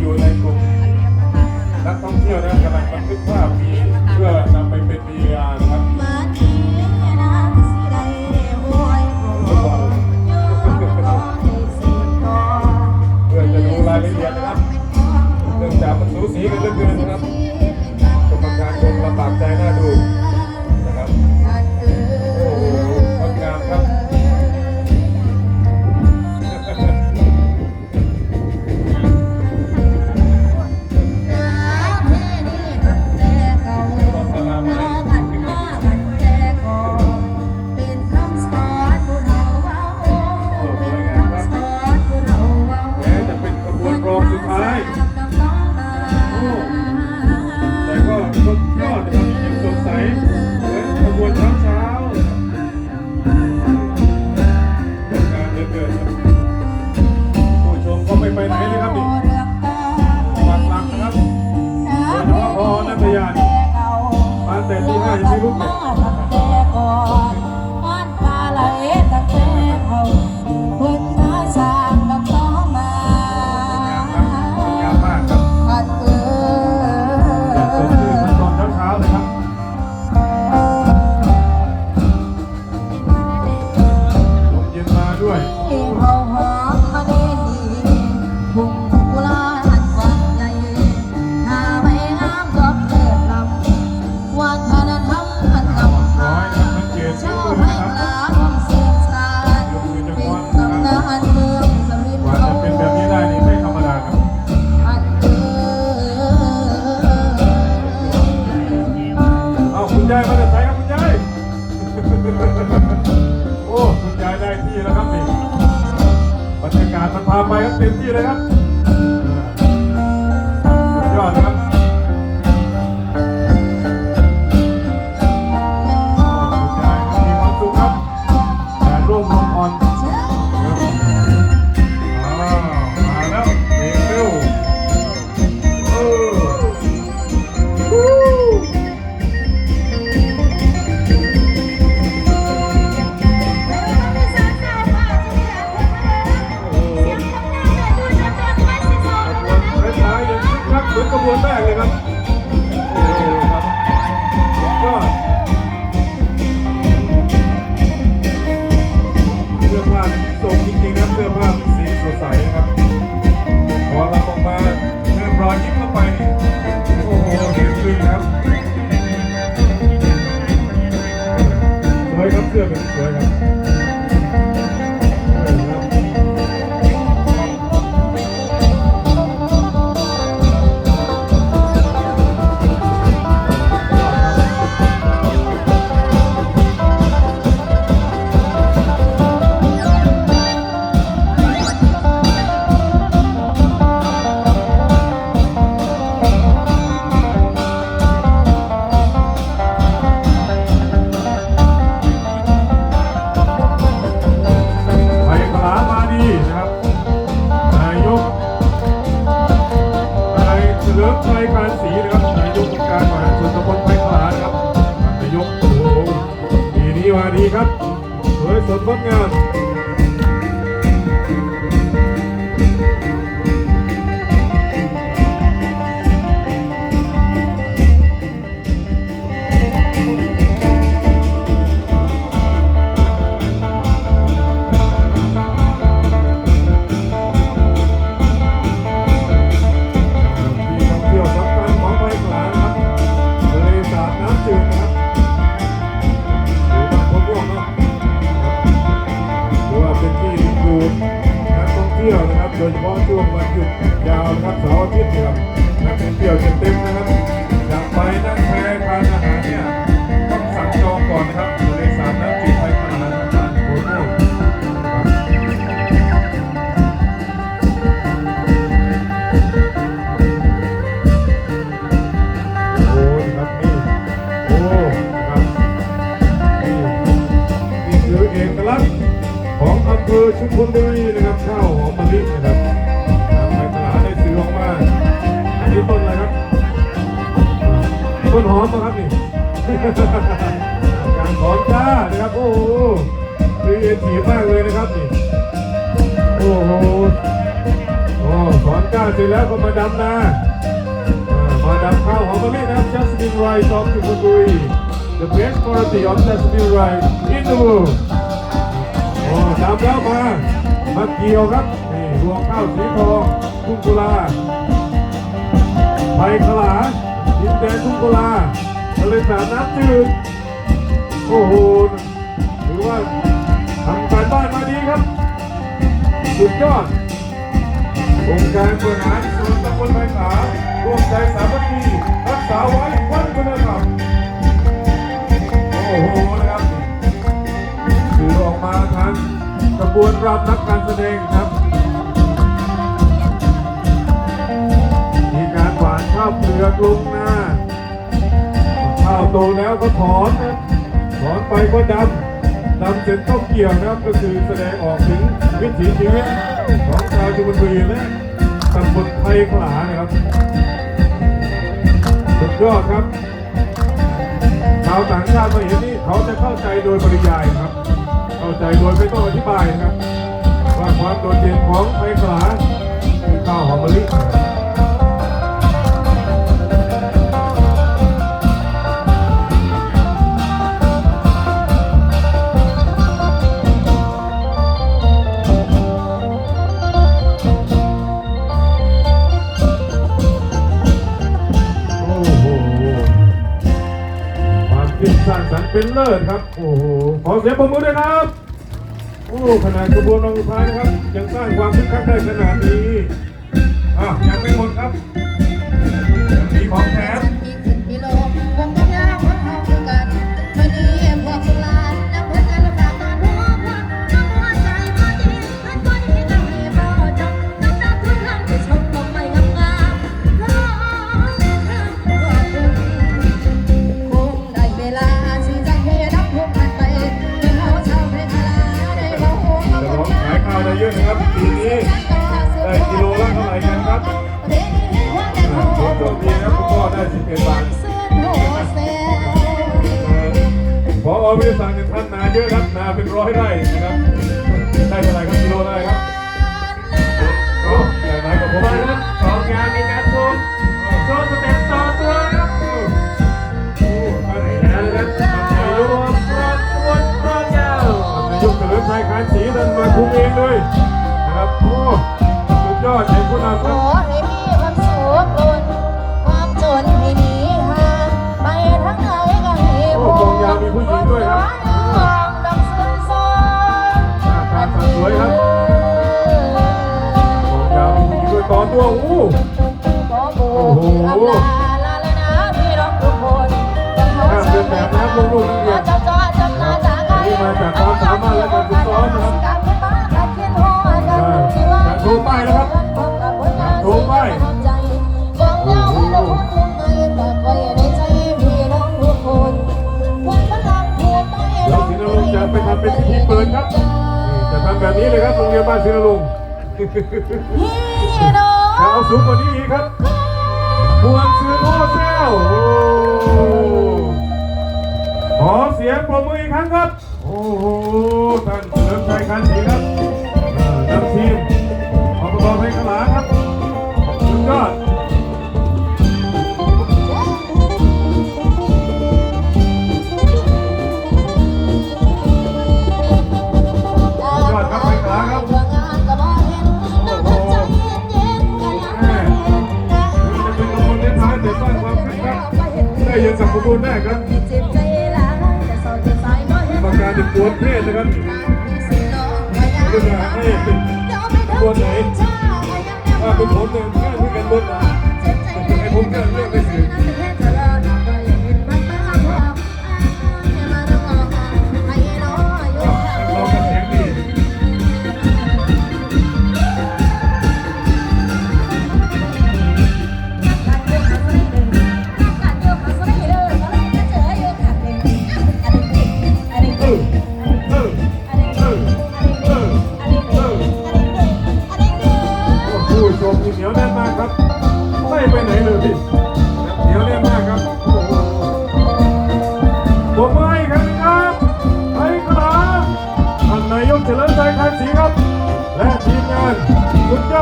อยู่ในกลุ่มนักท่องเที่ยวนะกำลังบันทึกภาพมีเพื่อนำไปเป็นวีอานครับเพื่อจะดูรายละเอียดนะครับเนื่องจากมันสูสีกันเหลือเกิน ไปไปไหนเลยครับ มันพาไปครับเต็มที่เลยครับยอดครับ hát với Tuấn Bất Ngàn. โอ้ถอนจ้าเสร็จแล้วก็มาดำนามาดามข้าวหอมมะลินครับ Jasmine rice of Chukuturi the best quality of Jasmine rice in the world โอ้ดำแล้วมามาเกี่ยวครับนี่รวงข้าวสีทองทุ่งกุลาไผ่ขลาดินแดนทุ่งกุลาทะเลสาบน้ำจืดโอ้โหถือว่าทำการบ้านมาดีครับ สุดยอด องค์การบริหารส่วนตำบลไผ่ขาร่วมใจสามัคคีรักษาไว้วันธรรมโอ้โหนะครับสื่อออกมาทางกระบวนรำนักการแสดงครับ มีการหวานข้าวเปลือกลงหน้าข้าวโตแล้วก็ถอนนะถอนไปก็ดำ ดำเสร็จก็เกี่ยวนะครับก็คือแสดงออกถึงวิถีชีวิตของชาวจุบุรีและตำบลไทยขลานะครับสุดยอดครับชาวต่างชาติมาเห็นนี่เขาจะเข้าใจโดยปริยายครับ เข้าใจโดยไม่ต้องอธิบายนะครับว่าความโดดเด่นของไทยขลาคือข้าวหอมมะลิ เป็นเลิศครับ โอ้โห ขอเสียงปรบมือด้วยครับ โอ้ขนาดกระบวนการสุดท้ายนะครับ ยังสร้างความคึกคักได้ขนาดนี้อะยังไม่หมดครับยังมีของแถม ดยอดใจผู้นำคขรับอให้มีความสุขล้นความจนให้หนีห่างไปทางไหนก็ให้โอ้กองยาวมีผู้หญิงด้วยครับดอกสุนทรหน้าตาสวยครับกองยาวมีผู้หญิงด้วยต่อตัวโอ้ขอโบกอำลาลาแล้วนะพี่น้องทุกคนจะเข้าใจจะจอดจำนาจากไกลการเป็นบ้านการ แบบนี้เลยครับโรงเรียนบ้านศิลลงพี่น้องจะเอาสูงกว่านี้อีกครับบวงซื้อโอเซลโอ้ขอเสียงปรบมืออีกครั้งครับ โอ้โหท่านเฉลิมชัยคันศรีครับเอ่อนำทีมอบตไทยขลาครับสุดยอด ได้ยังกับกระบวนแรกครับประกาศเป็นปวดเพศนะครับเพื่อให้เป็นกระบวนไหนถ้าเป็นผมเนี่ยง่ายที่กันเบิดนะให้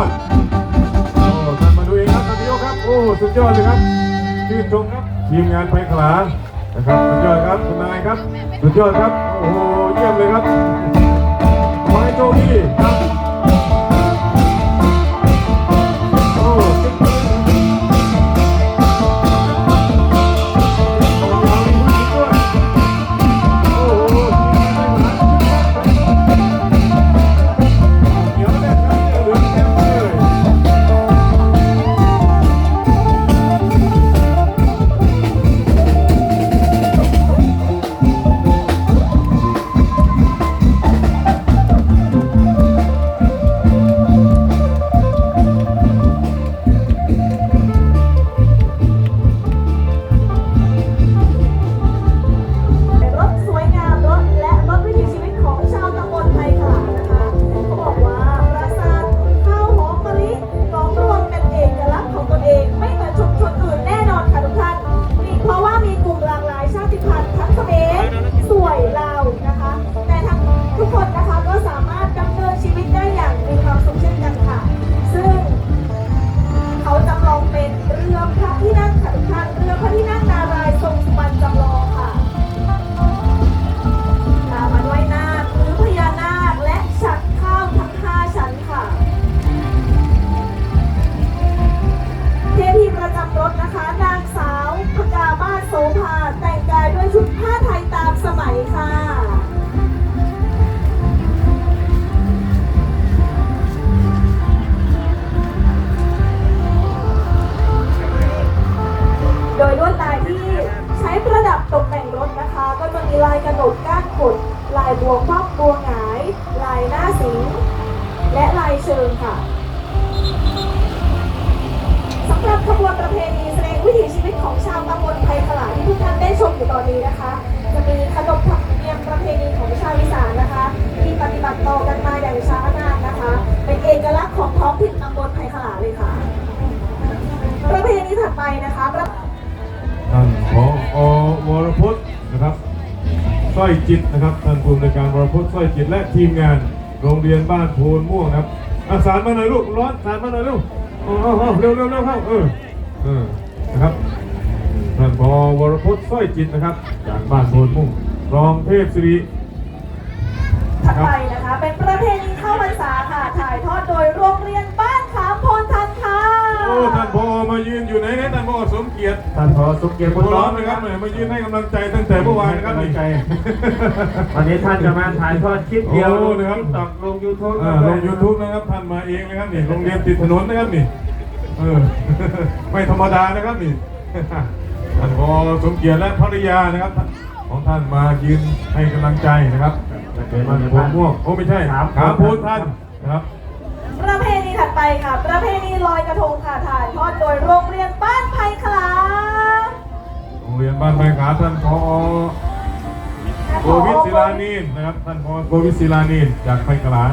อด โอ้ท่านมาดูเองครับท่านนายกครับ โอ้สุดยอดเลยครับชื่นชมครับ ทีมงานไฟขลานะครับ สุดยอดครับคุณนายครับ สุดยอดครับ โอ้โห เยี่ยมเลยครับขอให้โชคดีครับ รับขบวนประเพณีแสดงวิถีชีวิตของชาวตำบลไทยขลาที่ทุกท่านได้ชมอยู่ตอนนี้นะคะ จะมีขนบธรรมเนียมประเพณีของชาวอีสานนะคะ ที่ปฏิบัติต่อกันมาอย่างช้านานนะคะ เป็นเอกลักษณ์ของท้องถิ่นตำบลไทยขลาเลยค่ะ ประเพณีถัดไปนะคะประท่านผอวรพจน์นะครับสร้อยจิตนะครับท่านผู้อำนวยการวรพจน์สร้อยจิตและทีมงาน โรงเรียนบ้านโพนม่วงครับอาสารมาหน่อยลูกร้อนสารมาหน่อยลูก เอาเอาเร็วเร็วเร็วเข้าเออเออนะครับท่านพอวรพจน์สร้อยจิตนะครับ จากบ้านโพนมุ่งรองเทพศิริถัดไปนะคะ เป็นประเพณีเข้าพรรษาค่ะ ถ่ายทอดโดยโรงเรียนบ้านขามโพล โอ้ท่านผอมายืนอยู่ไหนเนี่ยท่านผอสมเกียรติท่านพอสุขเกียรติบุบุญญร้ร้ออนนนะนะคครัรับบแหมมายืนให้กำลังใจตั้งแต่เมื่อวานนะครับนี่วันนี้ท่านจะมาถ่ายทอดคลิปเดียวโอ้นะครับตอกลงยูทูบอ่าลง YouTube นะครับท่านมาเองนะครับนี่โรงเรียนติดถนนนะครับนี่เออไม่ธรรมดานะครับนี่ท่านพอสมเกียรติและภริยานะครับ ของท่านมายืนให้กำลังใจนะครับมันพวงม่วงโอ้ไม่ใช่ขาโพนท่านนะครับประเพณีถัด ไปค่ะ ประเพณีลอยกระทงค่ะถ่ายทอดโดยโรงเรียนบ้านไผ่ขลาโรงเรียนบ้านไม้ขาท่านพอโกวิทศิลานีนนะครับท่านพอโกวิทศิลานีนจากไผ่กลา